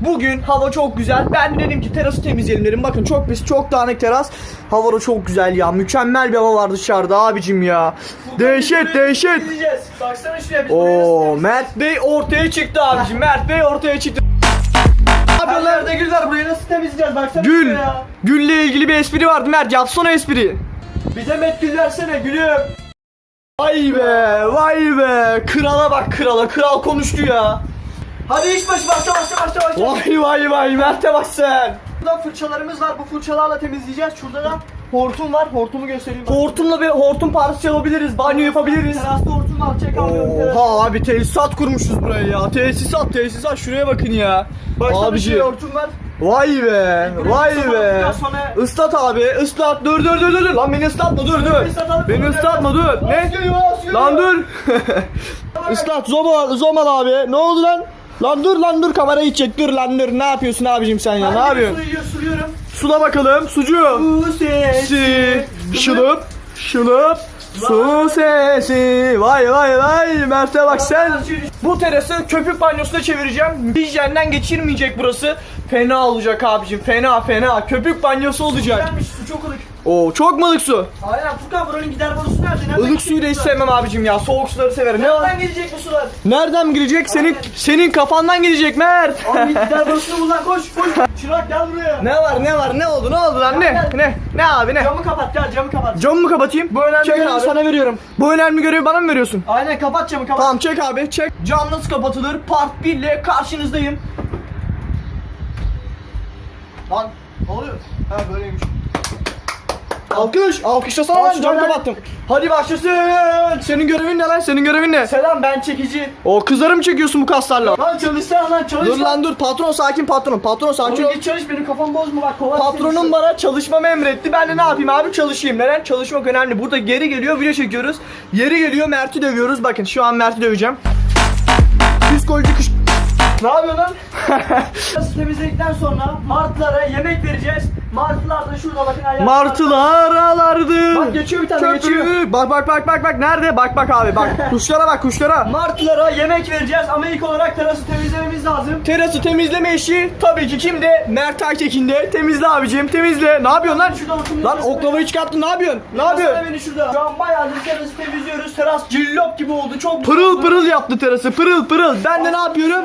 Bugün hava çok güzel. Ben de dedim ki terası temizleyelim dedim. Bakın çok pis, çok dağınık teras. Hava da çok güzel ya. Mükemmel bir hava var dışarıda abicim ya. Dehşet dehşet. Baksana şuraya biz Oo Mert Bey ortaya çıktı abicim. Mert Bey ortaya çıktı. Abi nerede gül var burayı nasıl temizleyeceğiz baksana Gül. şuraya. Gül'le ilgili bir espri vardı Mert. Yapsana espri. Bir de met gül versene gülüm. Vay be, vay be. Krala bak krala. Kral konuştu ya. Hadi iş başı başla başla başla başla. Vay vay vay Mert'e bak sen. Burada fırçalarımız var bu fırçalarla temizleyeceğiz. Şurada da hortum var hortumu göstereyim. Hortumla bir hortum partisi yapabiliriz. Banyo yapabiliriz. Terasta hortum var çek terasta. Oha abi tesisat kurmuşuz buraya ya. Tesisat tesisat şuraya bakın ya. Başta bir Abici. şey hortum var. Vay be. Vay be. Sonra Islat abi ıslat dur dur dur dur lan beni ıslatma dur dur beni ıslatma dur ne lan dur ıslat zomal zomal abi ne oldu lan lan dur lan dur kamerayı çek dur lan dur. Ne yapıyorsun abicim sen ya? Ne yapıyorsun? Suluyorum. sula bakalım sucu Bu sesi. si şılıp şılıp su sesi. Vay vay vay. Mert'e bak sen. bu terası köpük banyosuna çevireceğim. Hijyenden geçirmeyecek burası. Fena olacak abicim fena fena. Köpük banyosu olacak. Su çok ılık. Oo çok mu ılık su? Aynen Furkan buranın gider borusu nerede? Nereden Ilık suyu da hiç sevmem abicim ya. Soğuk suları severim. Ne var? Nereden gelecek bu sular? Nereden girecek? Senin Aynen. senin kafandan gidecek Mert. Abi gider borusunu bul lan koş koş. Çırak gel buraya. ne var ne var ne oldu ne oldu lan ne ne ne abi ne? Camı kapat gel camı kapat. Camı mı kapatayım? Bu önemli çek görevi abi. sana veriyorum. Bu önemli görevi bana mı veriyorsun? Aynen kapat camı kapat. Tamam çek abi çek. Cam nasıl kapatılır? Part 1 ile karşınızdayım. Lan ne oluyor? Ha böyleymiş. Alkış, alkışlasana lan cam kapattım. Hadi başlasın. Senin görevin ne lan? Senin görevin ne? Selam ben çekici. O kızları mı çekiyorsun bu kaslarla? Lan çalışsana lan çalış Dur lan dur patron sakin patron patron sakin ol. Git çalış benim kafam bozma bak kovar Patronum bana çalışmamı emretti. Ben de ne yapayım abi çalışayım. Neden? Çalışmak önemli. Burada geri geliyor video çekiyoruz. Yeri geliyor Mert'i dövüyoruz. Bakın şu an Mert'i döveceğim. Psikolojik. Ne yapıyorsun lan? Temizledikten sonra martılara yemek vereceğiz. Martılar da şurada bakın ayakta. Martılar ağlardı. Bak geçiyor bir tane Köpüğü. geçiyor. Bak bak bak bak bak nerede? Bak bak abi bak. kuşlara bak kuşlara. Martılara yemek vereceğiz ama ilk olarak terası temizlememiz lazım. Terası temizleme işi tabii ki kimde? Mert Aytekin'de. Temizle abicim temizle. Ne yapıyorsun lan? Şurada oturun. Lan oklavayı çıkarttın ne yapıyorsun? Ne yapıyorsun? Beni şurada. Şu an bayağıdır terası temizliyoruz. Teras cillop gibi oldu. Çok güzel Pırıl oldu. pırıl yaptı terası pırıl pırıl. Ben de ne yapıyorum?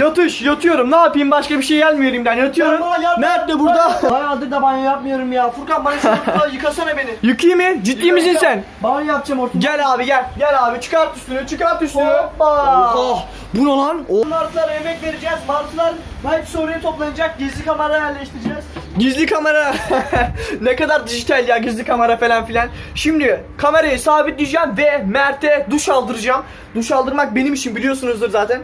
Yatış yatıyorum. Ne yapayım başka bir şey gelmiyor elimden. Yatıyorum. Yapma, yapma. Mert de burada. Bayağıdır da banyo yapmıyorum ya. Furkan bana şurada yıkasana beni. Yıkayım mı? Ciddi misin sen? Banyo yapacağım ortamda. Gel abi gel. Gel abi çıkart üstünü çıkart üstünü. Hoppa. Oha. Bu ne lan? O Martılara yemek vereceğiz. Martılar hepsi oraya toplanacak. Gizli kamera yerleştireceğiz. gizli kamera. ne kadar dijital ya gizli kamera falan filan. Şimdi kamerayı sabitleyeceğim ve Mert'e duş aldıracağım. Duş aldırmak benim işim biliyorsunuzdur zaten.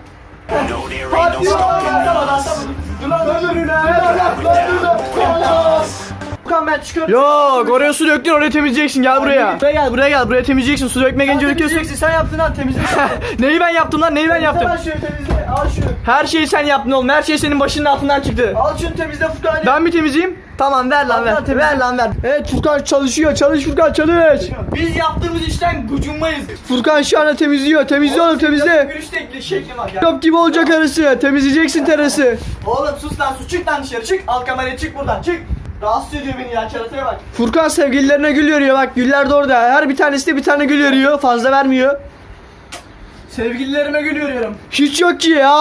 Ben çıkıyorum. Yok oraya su döktün oraya temizleyeceksin gel buraya. Buraya gel buraya gel buraya temizleyeceksin su dökme gelince döküyorsun. Sen yaptın lan temizle. Neyi ben yaptım lan neyi ben yaptım? Al şunu temizle. Al şunu. Her şeyi sen yaptın oğlum her şey senin başının altından çıktı. Al şunu temizle Furkan. Ben mi temizleyeyim? Tamam ver lan ver. Ver lan ver. Evet Furkan çalışıyor. Çalış Furkan çalış. Biz yaptığımız işten gucunmayız. Furkan şu anda temizliyor. Temizle oğlum temizle. Gülüş tekli şekli var ya. Top gibi olacak arası. Temizleyeceksin terası. Oğlum sus lan sus. Çık lan dışarı çık. Al kamerayı çık buradan çık. Rahatsız ediyor beni ya çarataya bak. Furkan sevgililerine gül veriyor bak. Güller de orada. Her bir tanesi de bir tane gül veriyor. Fazla vermiyor. Sevgililerime gül veriyorum. Hiç yok ki ya.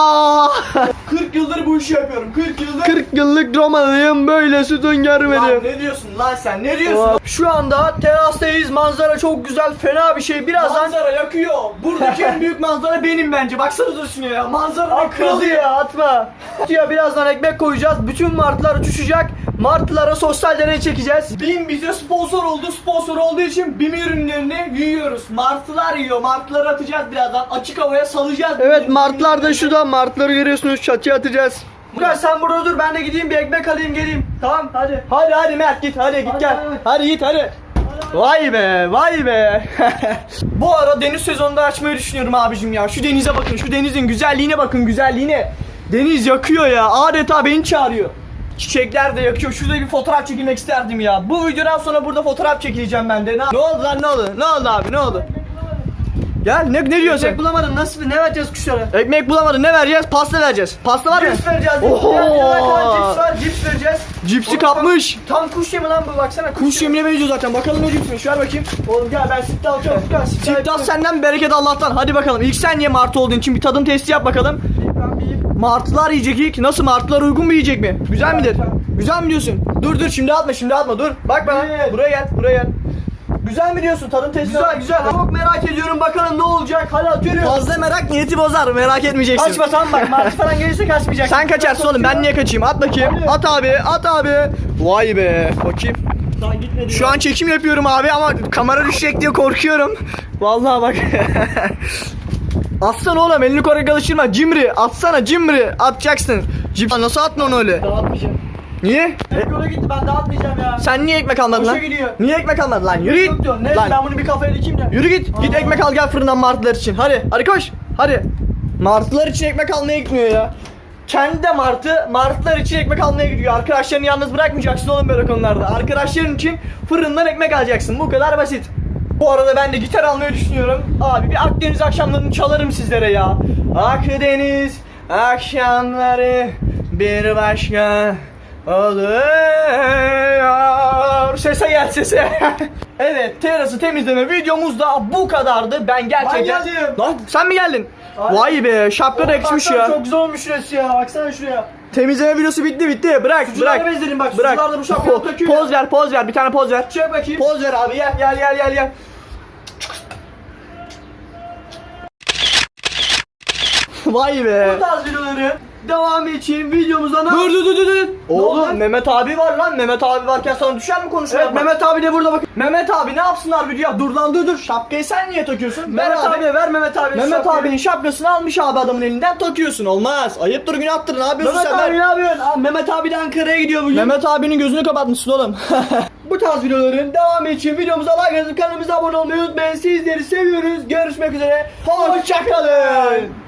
40 yıldır bu işi yapıyorum. 40 yıldır. 40 yıllık Romalıyım böyle sütun Lan görmedim. ne diyorsun lan sen ne diyorsun? Şu anda terastayız. Manzara çok güzel. Fena bir şey. Birazdan Manzara yakıyor. Buradaki en büyük manzara benim bence. Baksana dur şuna ya. Manzara Atma kırılıyor. ya atma. Ya birazdan ekmek koyacağız. Bütün martılar uçuşacak. Martılara sosyal deney çekeceğiz. BİM bize sponsor oldu. Sponsor olduğu için BİM ürünlerini yiyoruz. Martılar yiyor. Martıları atacağız birazdan. Açık havaya salacağız. Evet martlar da şurada. Martları görüyorsunuz çatıya atacağız. Furkan sen burada dur. Ben de gideyim bir ekmek alayım geleyim. Tamam hadi. Hadi hadi Mert git hadi git Hadi, gel. hadi. Hadi git hadi. Vay be vay be. Bu ara deniz sezonunda açmayı düşünüyorum abicim ya. Şu denize bakın şu denizin güzelliğine bakın güzelliğine. Deniz yakıyor ya adeta beni çağırıyor. Çiçekler de yakıyor. Şurada bir fotoğraf çekilmek isterdim ya. Bu videodan sonra burada fotoğraf çekileceğim ben de. Ne, ne oldu lan ne oldu? Ne oldu abi ne oldu? Gel ne, ne diyorsun Ekmek bulamadım. Nasıl ne vereceğiz kuşlara? Ekmek bulamadın ne vereceğiz? Pasta vereceğiz. Pasta var mı? Virüs vereceğiz. Oho Cipsi kapmış. Tam kuş yemi lan bu baksana. Kuş yemine benziyor zaten. Bakalım ne cipsmiş. Ver bakayım. Oğlum gel ben sütle alıyorum. Furkan sütle Tiptas senden bereket Allah'tan. Hadi bakalım. İlk sen ye martı olduğun için bir tadım testi yap bakalım. Martılar yiyecek ilk. Nasıl martılar uygun mu yiyecek mi? Güzel midir? Güzel mi diyorsun? Dur dur şimdi atma şimdi atma dur. Bak bana. Buraya gel buraya gel. Güzel mi diyorsun? Tadım testi Güzel güzel. Çok merak ediyorum bakalım ne olacak. Hadi atıyorum. Fazla merak niyeti bozar. Merak etmeyeceksin. Kaçma tamam bak. Martı falan gelirse kaçmayacak. Sen kaçarsın oğlum. Ben niye kaçayım? At bakayım. Hadi. At abi. At abi. Vay be. Bakayım. Şu an çekim yapıyorum abi ama kamera düşecek diye korkuyorum. Vallahi bak. Atsana oğlum elini korkak alıştırma. Cimri atsana cimri atacaksın. Cim nasıl atma onu öyle? Dağıtmayacağım. Niye? Hep yola gitti ben dağıtmayacağım ya. Sen niye ekmek almadın Boşa lan? gidiyor. Niye ekmek almadın lan? Yürü Yok git. Neyse Lan, ben bunu bir kafaya dikeyim de. Yürü git. Git Aa. ekmek al gel fırından martılar için. Hadi. Hadi koş. Hadi. Martılar için ekmek almaya gitmiyor ya. Kendi de martı, martılar için ekmek almaya gidiyor. Arkadaşlarını yalnız bırakmayacaksın oğlum böyle konularda. Arkadaşların için fırından ekmek alacaksın. Bu kadar basit. Bu arada ben de gitar almayı düşünüyorum. Abi bir Akdeniz akşamlarını çalarım sizlere ya. Akdeniz akşamları bir başka oluyor. Sese gel sese. evet terası temizleme videomuz da bu kadardı. Ben gerçekten... Ben geldim. Lan sen mi geldin? Aynen. Vay be şapka da yakışmış ya. Çok güzel olmuş şurası ya. Baksana şuraya. Temizleme videosu bitti bitti. Bırak Sucuları bırak. benzedim bak, Bırak. bu şapkaya Po- poz ver poz ver bir tane poz ver. Çek bakayım. Poz ver abi gel gel gel gel gel. Vay be. Bu tarz videoların devamı için videomuza ne Dur dur dur dur? Oğlum Mehmet abi var lan. Mehmet abi varken sana düşer mi konuşma? Evet? Mehmet abi de burada bak. Mehmet abi ne yapsınlar video? Ya Dur lan dur dur. Şapkayı sen niye takıyorsun? Mehmet abi ver Mehmet abi. Mehmet şapkayı. abinin şapkasını almış abi adamın elinden takıyorsun. Olmaz. Ayıptır günahtır. Ne yapıyorsun Mehmet sen? abi Ver. ne yapıyorsun? Aa, Mehmet abi de Ankara'ya gidiyor bugün. Mehmet abinin gözünü kapatmışsın oğlum. Bu tarz videoların devamı için videomuza like atıp kanalımıza abone olmayı unutmayın. Sizleri seviyoruz. Görüşmek üzere. Hoşçakalın.